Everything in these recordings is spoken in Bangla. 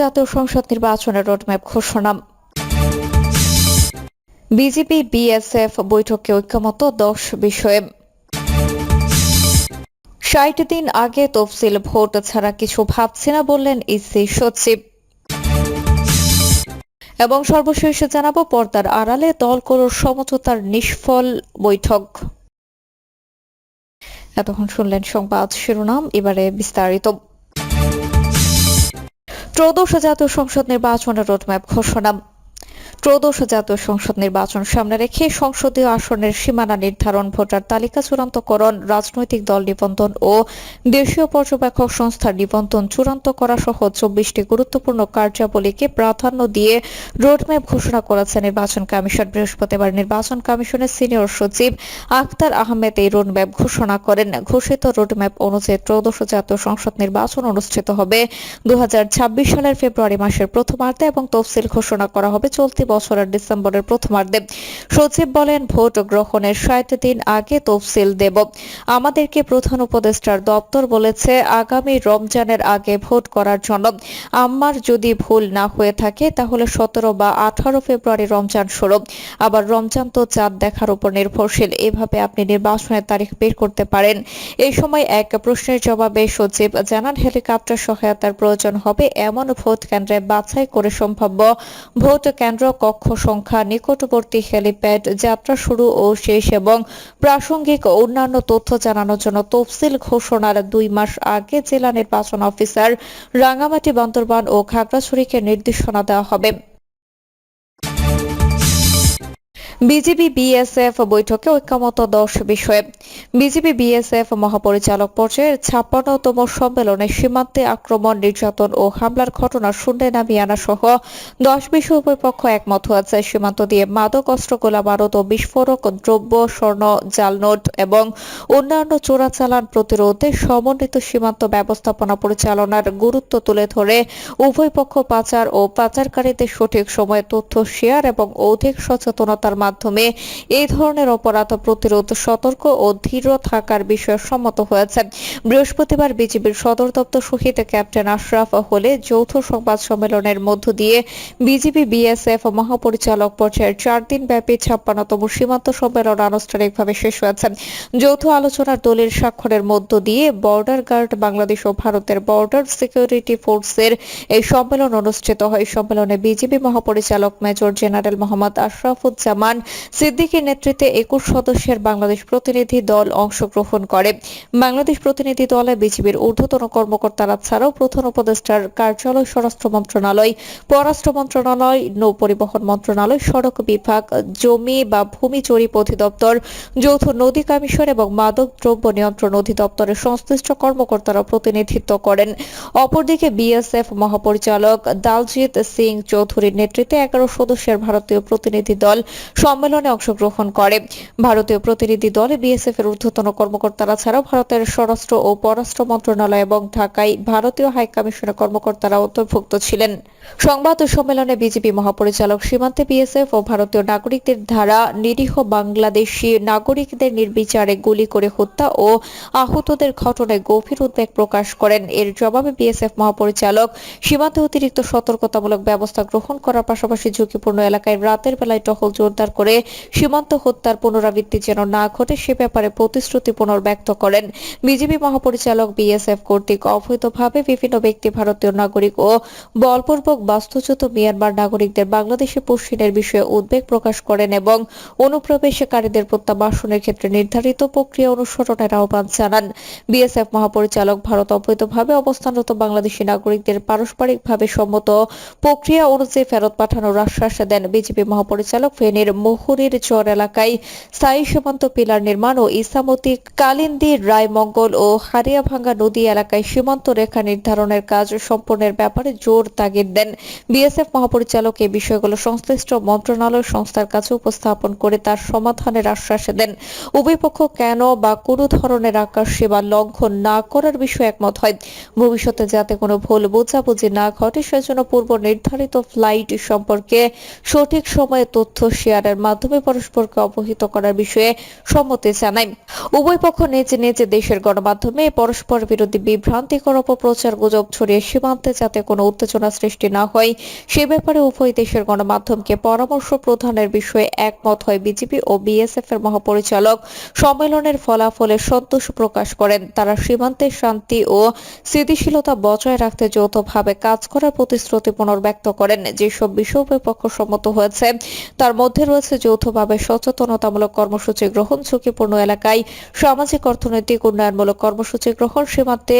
জাতীয় সংসদ নির্বাচনের রোডম্যাপ ঘোষণা। বিজেপি, বিএসএফ বৈঠকে ঐক্যমত দশ বিষয়ে। ষাট দিন আগে তফসিল ভোট ছাড়া কিছু ভাবছি না বললেন ইসি সচিব। এবং সর্বশেষ জানাব, পর্দার আড়ালে দলগুলোর সমঝোতার নিষ্ফল বৈঠক। এতক্ষণ শুনলেন সংবাদ শিরোনাম, এবারে বিস্তারিত। ত্রয়োদশ জাতীয় সংসদ নির্বাচনের রোডম্যাপ ঘোষণা। ত্রয়োদশ জাতীয় সংসদ নির্বাচন সামনে রেখে সংসদীয় আসনের সীমানা নির্ধারণ ভোটার তালিকা চূড়ান্তকরণ, রাজনৈতিক দল নিবন্ধন ও দেশীয় পর্যবেক্ষক সংস্থার নিবন্ধন চূড়ান্ত করা সহ চব্বিশটি গুরুত্বপূর্ণ কার্যাবলীকে প্রাধান্য দিয়ে রোডম্যাপ ঘোষণা করেছে নির্বাচন কমিশন। বৃহস্পতিবার নির্বাচন কমিশনের সিনিয়র সচিব আখতার আহমেদ এই রোডম্যাপ ঘোষণা করেন। ঘোষিত রোডম্যাপ অনুযায়ী ত্রয়োদশ জাতীয় সংসদ নির্বাচন অনুষ্ঠিত হবে দু হাজার ছাব্বিশ সালের ফেব্রুয়ারি মাসের প্রথমার্ধে এবং তফসিল ঘোষণা করা হবে চলতি বছরের ডিসেম্বরের প্রথমার্ধে সচিব বলেন, ভোট গ্রহণের ষাট দিন আগে তফসিল দেব। আমাদেরকে প্রধান উপদেষ্টার দপ্তর বলেছে, আগামী রমজানের আগে ভোট করার জন্য। আমার যদি ভুল না হয়ে থাকে, তাহলে সতেরো বা আঠারো ফেব্রুয়ারি রমজান শুরু। আবার রমজান তো চাঁদ দেখার উপর নির্ভরশীল। এভাবে আপনি নির্বাচনের তারিখ বের করতে পারেন। এই সময় এক প্রশ্নের জবাবে সচিব জানান, হেলিকপ্টার সহায়তার প্রয়োজন হবে। এমন ভোট কেন্দ্রে বাছাই করে সম্ভাব্য ভোট কেন্দ্র কক্ষ সংখ্যা নিকটবর্তী হেলিপ্যাড, যাত্রা শুরু ও শেষ এবং প্রাসঙ্গিক অন্যান্য তথ্য জানানোর জন্য তফসিল ঘোষণার দুই মাস আগে জেলা নির্বাচন অফিসার রাঙ্গামাটি বান্দরবান ও খাগড়াছড়িকে নির্দেশনা দেওয়া হবে। বিজেপি বিএসএফ বৈঠকে ঐক্যমত দশ বিষয়ে। বিজেপি বিএসএফ মহাপরিচালক পর্যায়ের ছাপ্পান্নতম সম্মেলনে সীমান্তে আক্রমণ, নির্যাতন ও হামলার ঘটনা শূন্যে নামিয়ে আনা সহ দশ বিষয় উভয় পক্ষ একমত হয়েছে। সীমান্ত দিয়ে মাদক, অস্ত্র গোলা বারুদ ও বিস্ফোরক দ্রব্য, স্বর্ণ, জালনোট এবং অন্যান্য চোরাচালান প্রতিরোধে সমন্বিত সীমান্ত ব্যবস্থাপনা পরিচালনার গুরুত্ব তুলে ধরে উভয় পক্ষ পাচার ও পাচারকারীদের সঠিক সময়ে তথ্য শেয়ার এবং অধিক সচেতনতার মাধ্যমে এই ধরনের অপরাধ প্রতিরোধ, সতর্ক ও ধীর থাকার বিষয়ে সম্মত হয়েছে বৃহস্পতিবার বিজেপির সদর দপ্তর শহীদ ক্যাপ্টেন আশরাফ হলে যৌথ সংবাদ সম্মেলনের মধ্য দিয়ে বিজেপি বিএসএফ মহাপরিচালক পর্যায়ের চার দিন ব্যাপী ছাপ্পান্নতম সীমান্ত সম্মেলন আনুষ্ঠানিকভাবে শেষ হয়েছে যৌথ আলোচনার দলের স্বাক্ষরের মধ্য দিয়ে বর্ডার গার্ড বাংলাদেশ ও ভারতের বর্ডার সিকিউরিটি ফোর্সের এই সম্মেলন অনুষ্ঠিত হয়। সম্মেলনে বিজেপি মহাপরিচালক মেজর জেনারেল মোহাম্মদ আশরাফুজ্জামান সিদ্দিকীর নেতৃত্বে একুশ সদস্যের বাংলাদেশ প্রতিনিধি দল অংশগ্রহণ করে। বাংলাদেশ প্রতিনিধি দলে বিজেপির ঊর্ধ্বতন কর্মকর্তারা ছাড়াও প্রধান উপদেষ্টার কার্যালয়, স্বরাষ্ট্র মন্ত্রণালয়, পররাষ্ট্র মন্ত্রণালয় নৌ পরিবহন মন্ত্রণালয়, সড়ক বিভাগ, জমি বা ভূমি জরিপ অধিদপ্তর, যৌথ নদী কমিশন এবং মাদক দ্রব্য নিয়ন্ত্রণ অধিদপ্তরের সংশ্লিষ্ট কর্মকর্তারা প্রতিনিধিত্ব করেন। অপরদিকে বিএসএফ মহাপরিচালক দালজিৎ সিং চৌধুরীর নেতৃত্বে এগারো সদস্যের ভারতীয় প্রতিনিধি দল সম্মেলনে অংশগ্রহণ করে। ভারতীয় প্রতিনিধি দলে বিএসএফ এর ঊর্ধ্বতন কর্মকর্তারা ছাড়াও ভারতের স্বরাষ্ট্র ও পররাষ্ট্র মন্ত্রণালয় এবং ঢাকায় ভারতীয় হাই কমিশনের কর্মকর্তারা অন্তর্ভুক্ত ছিলেন। সংবাদ সম্মেলনে বিজেপি মহাপরিচালক সীমান্তে বিএসএফ ও ভারতীয় নাগরিকদের দ্বারা নিরীহ বাংলাদেশি নাগরিকদের নির্বিচারে গুলি করে হত্যা ও আহতদের ঘটনায় গভীর উদ্বেগ প্রকাশ করেন। এর জবাবে বিএসএফ মহাপরিচালক সীমান্তে অতিরিক্ত সতর্কতামূলক ব্যবস্থা গ্রহণ করার পাশাপাশি ঝুঁকিপূর্ণ এলাকায় রাতের বেলায় টহল জোরদার করে সীমান্ত হত্যার পুনরাবৃত্তি যেন না ঘটে, সে ব্যাপারে প্রতিশ্রুতি পুনর্ব্যক্ত করেন বিজেপি মহাপরিচালক বিএসএফ কর্তৃক অবৈধভাবে বিভিন্ন ব্যক্তি, ভারতীয় নাগরিক ও বলপূর্বক বাস্তুচ্যুত মিয়ানমার নাগরিকদের বাংলাদেশে পুষ্টিনের বিষয়ে উদ্বেগ প্রকাশ করেন এবং অনুপ্রবেশকারীদের প্রত্যাবাসনের ক্ষেত্রে নির্ধারিত প্রক্রিয়া অনুসরণের আহ্বান জানান। বিএসএফ মহাপরিচালক ভারত অবৈধভাবে অবস্থানরত বাংলাদেশি নাগরিকদের পারস্পরিকভাবে সম্মত প্রক্রিয়া অনুযায়ী ফেরত পাঠানোর আশ্বাস দেন বিজেপি মহাপরিচালক ফেনীর মুহুরির চর এলাকায় স্থায়ী সীমান্ত পিলার নির্মাণ ও ইসামতি কালিন্দি, রায়মঙ্গল ও হারিয়াভাঙ্গা নদী এলাকায় সীমান্ত রেখা নির্ধারণের কাজ সম্পন্নের ব্যাপারে জোর তাগিদ দেন। বিএসএফ মহাপরিচালক এই বিষয়গুলো সংশ্লিষ্ট মন্ত্রণালয় সংস্থার কাছে উপস্থাপন করে তার সমাধানের আশ্বাস দেন। উভয় পক্ষ কেন বা কোনো ধরনের আকাশ সেবা লঙ্ঘন না করার বিষয়ে একমত হয়। ভবিষ্যতে যাতে কোনো ভুল বোঝাবুঝি না ঘটে, সেজন্য পূর্ব নির্ধারিত ফ্লাইট সম্পর্কে সঠিক সময়ে তথ্য শেয়ারের প্রক্রিয়ার মাধ্যমে পরস্পরকে অবহিত করার বিষয়ে সম্মতি জানায়। উভয় পক্ষ নিজ নিজ দেশের গণমাধ্যমে পরস্পর বিরোধী বিভ্রান্তিকর অপপ্রচার গুজব ছড়িয়ে সীমান্তে যাতে কোনো উত্তেজনা সৃষ্টি না হয়, সে ব্যাপারে উভয় দেশের গণমাধ্যমকে পরামর্শ প্রদানের বিষয়ে একমত হয় বিজেপি ও বিএসএফ এর মহাপরিচালক। সম্মেলনের ফলাফলে সন্তোষ প্রকাশ করেন। তারা সীমান্তে শান্তি ও স্থিতিশীলতা বজায় রাখতে যৌথভাবে কাজ করার প্রতিশ্রুতি পুনর্ব্যক্ত করেন। যেসব বিষয় উভয় পক্ষ সম্মত হয়েছে, তার মধ্যে রয়েছে যৌথভাবে সচেতনতামূলক কর্মসূচি গ্রহণ ঝুঁকিপূর্ণ এলাকায় সামাজিক অর্থনৈতিক উন্নয়নমূলক কর্মসূচি গ্রহণ সীমান্তে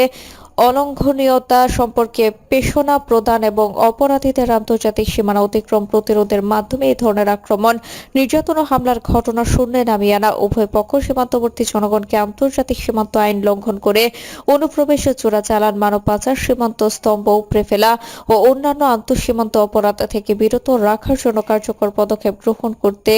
অলঙ্ঘনীয়তা সম্পর্কে পেশনা প্রদান এবং অপরাধীদের আন্তর্জাতিক সীমানা অতিক্রম প্রতিরোধের মাধ্যমে এই ধরনের আক্রমণ, নির্যাতন ও হামলার ঘটনা শূন্যে নামিয়ে আনা উভয় পক্ষ সীমান্তবর্তী জনগণকে আন্তর্জাতিক সীমান্ত আইন লঙ্ঘন করে অনুপ্রবেশের চোরাচালান মানব পাচার সীমান্ত স্তম্ভ উপড়ে ফেলা ও অন্যান্য আন্তঃসীমান্ত অপরাধ থেকে বিরত রাখার জন্য কার্যকর পদক্ষেপ গ্রহণ করতে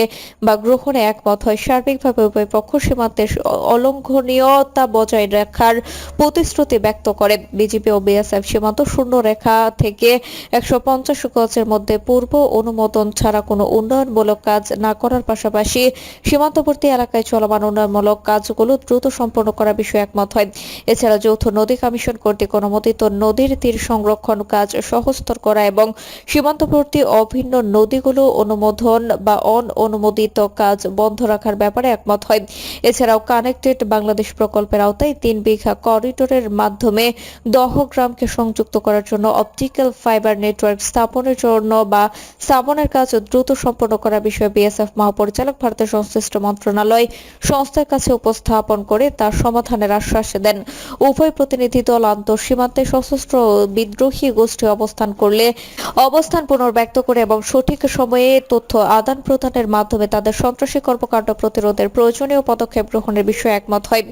বা গ্রহণে একমত হয়। সার্বিকভাবে উভয় পক্ষ সীমান্তের অলঙ্ঘনীয়তা বজায় রাখার প্রতিশ্রুতি ব্যক্ত করে। বিজেপি ও বিএসএফ সীমান্ত শূন্য রেখা থেকে একশো পঞ্চাশ গজের মধ্যে পূর্ব অনুমোদন ছাড়া কোনো উন্নয়নমূলক কাজ না করার পাশাপাশি সীমান্তবর্তী এলাকায় চলমান উন্নয়নমূলক কাজগুলো দ্রুত সম্পন্ন করার বিষয়ে একমত হয়। এছাড়া যৌথ নদী কমিশন কর্তৃক অনুমোদিত নদীর তীর সংরক্ষণ কাজ সহজতর করা এবং সীমান্তবর্তী অভিন্ন নদীগুলো অনুমোদন বা অন অনুমোদিত কাজ বন্ধ রাখার ব্যাপারে একমত হয়। এছাড়াও কানেক্টেড বাংলাদেশ প্রকল্পের আওতায় তিন বিঘা করিডোরের মাধ্যমে দহগ্রামকে সংযুক্ত করার জন্য অপটিক্যাল ফাইবার নেটওয়ার্ক স্থাপনের জন্য বা স্থাপনের কাজ দ্রুত সম্পন্ন করার বিষয়ে বিএসএফ মহাপরিচালক ভারতের সংশ্লিষ্ট মন্ত্রণালয় সংস্থার কাছে উপস্থাপন করে তার সমাধানের আশ্বাস দেন। উভয় প্রতিনিধি দল আন্তঃসীমান্তে সশস্ত্র বিদ্রোহী গোষ্ঠী অবস্থান করলে অবস্থান পুনর্ব্যক্ত করে এবং সঠিক সময়ে তথ্য আদান প্রদানের মাধ্যমে তাদের সন্ত্রাসী কর্মকাণ্ড প্রতিরোধের প্রয়োজনীয় পদক্ষেপ গ্রহণের বিষয়ে একমত হয়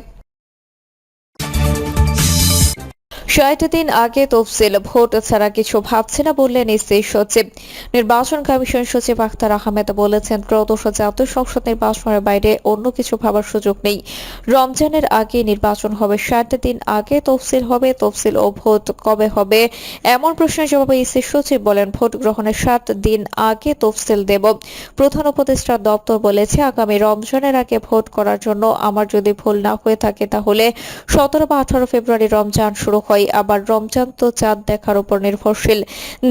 ষাট দিন আগে তফসিল, ভোট ছাড়া কিছু ভাবছে না বললেন ইসি সচিব। নির্বাচন কমিশন সচিব আখতার আহমেদ বলেছেন, ত্রয়োদশ জাতীয় সংসদ নির্বাচনের বাইরে অন্য কিছু ভাবার সুযোগ নেই। রমজানের আগে নির্বাচন হবে ষাট দিন আগে তফসিল হবে, তফসিল ও ভোট কবে হবে? এমন প্রশ্নের জবাবে ইসি সচিব বলেন, ভোট গ্রহণের সাত দিন আগে তফসিল দেব। প্রধান উপদেষ্টার দপ্তর বলেছে, আগামী রমজানের আগে ভোট করার জন্য আমার যদি ভুল না হয়ে থাকে তাহলে সতেরো বা আঠারো ফেব্রুয়ারি রমজান শুরু হয়। আবার রমজান তো চাঁদ দেখার উপর নির্ভরশীল।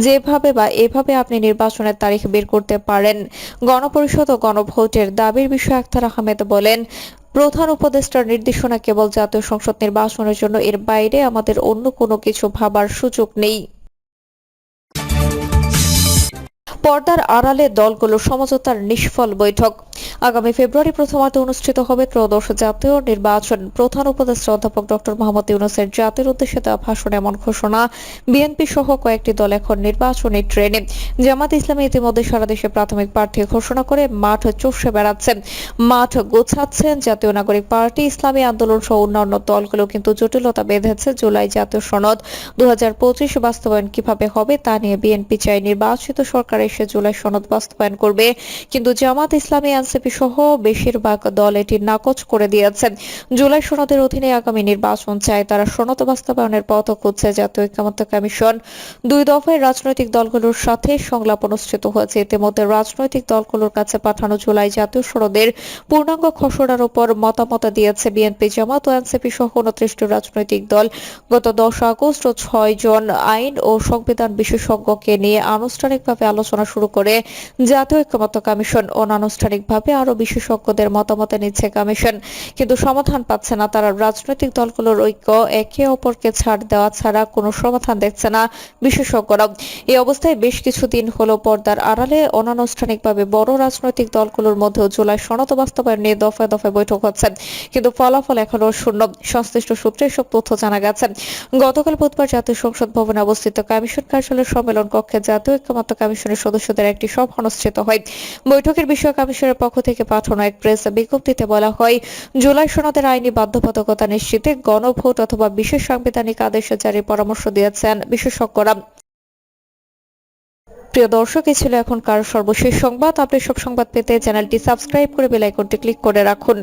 যেভাবে বা এভাবে আপনি নির্বাচনের তারিখ বের করতে পারেন। গণপরিষদ ও গণভোটের দাবির বিষয়ে আখতার আহমেদ বলেন, প্রধান উপদেষ্টার নির্দেশনা কেবল জাতীয় সংসদ নির্বাচনের জন্য, এর বাইরে আমাদের অন্য কোনো কিছু ভাবার সুযোগ নেই। পর্দার আড়ালে দলগুলো সমঝোতার নিষ্ফল বৈঠক। আগামী ফেব্রুয়ারি প্রথমার্ধে অনুষ্ঠিত হবে ত্রয়োদশ জাতীয় নির্বাচন। প্রধান উপদেষ্টা অধ্যাপক ডক্টর মোহাম্মদ ইউনুসের জাতির উদ্দেশ্যে দেওয়া ভাষণ এমন ঘোষণা, বিএনপি সহ কয়েকটি দল এখন নির্বাচনী ট্রেনে। জামাত ইসলামী ইতিমধ্যে সারা দেশে প্রাথমিক প্রার্থী ঘোষণা করে মাঠ চষে বেড়াচ্ছেন। মাঠ গোছাচ্ছেন জাতীয় নাগরিক পার্টি, ইসলামী আন্দোলন সহ অন্যান্য দলগুলো কিন্তু জটিলতা বেঁধেছে জুলাই জাতীয় সনদ। দু হাজার পঁচিশ বাস্তবায়ন কীভাবে হবে তা নিয়ে বিএনপি চাই নির্বাচিত সরকার এসে জুলাই সনদ বাস্তবায়ন করবে। কিন্তু জামাত ইসলামী, এনসিপি সহ বেশিরভাগ দল এটি নাকচ করে দিয়েছেন। জুলাই সনদের অধীনে আগামী নির্বাচন চায় তারা সনদ বাস্তবায়নের পথ খুঁজছে জাতীয় ঐক্যমত্য কমিশন। দুই দফায় রাজনৈতিক দলগুলোর সাথে সংলাপ অনুষ্ঠিত হয়েছে। ইতিমধ্যে রাজনৈতিক দলগুলোর কাছে পাঠানো জুলাই জাতীয় সনদের পূর্ণাঙ্গ খসড়ার উপর মতামত দিয়েছে বিএনপি জামাত ও এনসিপি সহ উনত্রিশটি রাজনৈতিক দল। গত দশ আগস্ট ও ছয় জন আইন ও সংবিধান বিশেষজ্ঞকে নিয়ে আনুষ্ঠানিকভাবে আলোচনা শুরু করে জাতীয় ঐক্যমত্য কমিশন। অনানুষ্ঠানিকভাবে আরও বিশেষজ্ঞদের মতামত নিচ্ছে কমিশন। কিন্তু সমাধান পাচ্ছে না তারা। রাজনৈতিক দলগুলোর ঐক্য একে অপরকে ছাড় দেওয়া ছাড়া কোনো সমাধান দেখছে না বিশেষজ্ঞরা। এই অবস্থায় বেশ কিছুদিন হলো পর্দার আড়ালে। অনানুষ্ঠানিকভাবে বড় রাজনৈতিক দলগুলোর মধ্যেও জুলাই সনদ বাস্তবায়ন নিয়ে দফায় দফায় বৈঠক হচ্ছে। কিন্তু ফলাফল এখনও শূন্য। সংশ্লিষ্ট সূত্রে সব তথ্য জানা গেছে। গতকাল বুধবার জাতীয় সংসদ ভবনে অবস্থিত কমিশন কার্যালয়ের সম্মেলন কক্ষে জাতীয় ঐক্যমত্য কমিশনের সদস্যদের একটি সভা অনুষ্ঠিত হয়। বৈঠকের বিষয়ে কমিশনের পক্ষ থেকে পাঠানো এক প্রেস বিজ্ঞপ্তিতে বলা হয়, জুলাই সনদের আইনি বাধ্যবাধকতা নিশ্চিতে গণভোট অথবা বিশেষ সাংবিধানিক আদেশ জারির পরামর্শ দিয়েছেন বিশেষজ্ঞরা। প্রিয় দর্শক, এই ছিল এখনকার সর্বশেষ সংবাদ। আপনি সব সংবাদ পেতে চ্যানেলটি সাবস্ক্রাইব করে বেল আইকনটি ক্লিক করে রাখুন।